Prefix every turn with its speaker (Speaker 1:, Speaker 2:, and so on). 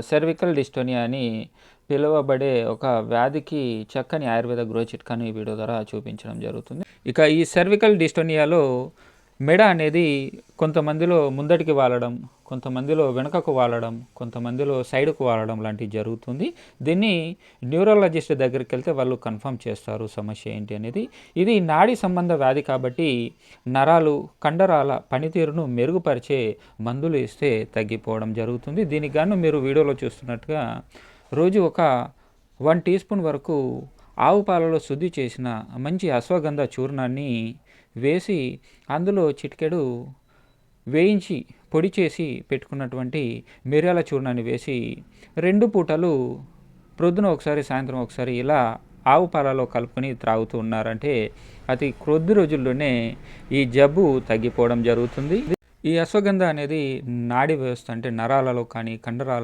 Speaker 1: Cervical dystonia అని పిలువబడే ఒక వ్యాధికి చక్కని ఆయుర్వేద గృహ చిట్కాను ఈ వీడియో ద్వారా చూపించడం జరుగుతుంది. ఇక ఈ సెర్వికల్ డిస్టోనియాలో మెడ అనేది కొంతమందిలో ముందటికి వాలడం కొంతమందిలో వెనుకకు వాలడం కొంతమందిలో సైడ్కు వాలడం లాంటివి జరుగుతుంది. దీన్ని న్యూరాలజిస్ట్ దగ్గరికి వెళ్తే వాళ్ళు కన్ఫర్మ్ చేస్తారు సమస్య ఏంటి అనేది. ఇది నాడీ సంబంధ వ్యాధి కాబట్టి నరాలు కండరాల పనితీరును మెరుగుపరిచే మందులు ఇస్తే తగ్గిపోవడం జరుగుతుంది. దీనికి గాను మీరు వీడియోలో చూస్తున్నట్టుగా రోజు ఒక వన్ టీ స్పూన్ వరకు ఆవు పాలలో శుద్ధి చేసిన మంచి అశ్వగంధ చూర్ణాన్ని వేసి అందులో చిటికెడు వేయించి పొడి చేసి పెట్టుకున్నటువంటి మిరియాల చూర్ణాన్ని వేసి రెండు పూటలు ప్రొద్దున ఒకసారి సాయంత్రం ఒకసారి ఇలా ఆవు పాలలో కలుపుకొని త్రాగుతూ ఉన్నారంటే అతి కొద్ది రోజుల్లోనే ఈ జబ్బు తగ్గిపోవడం జరుగుతుంది. ఈ అశ్వగంధ అనేది నాడీ వ్యవస్థ అంటే నరాలలో కానీ కండరాల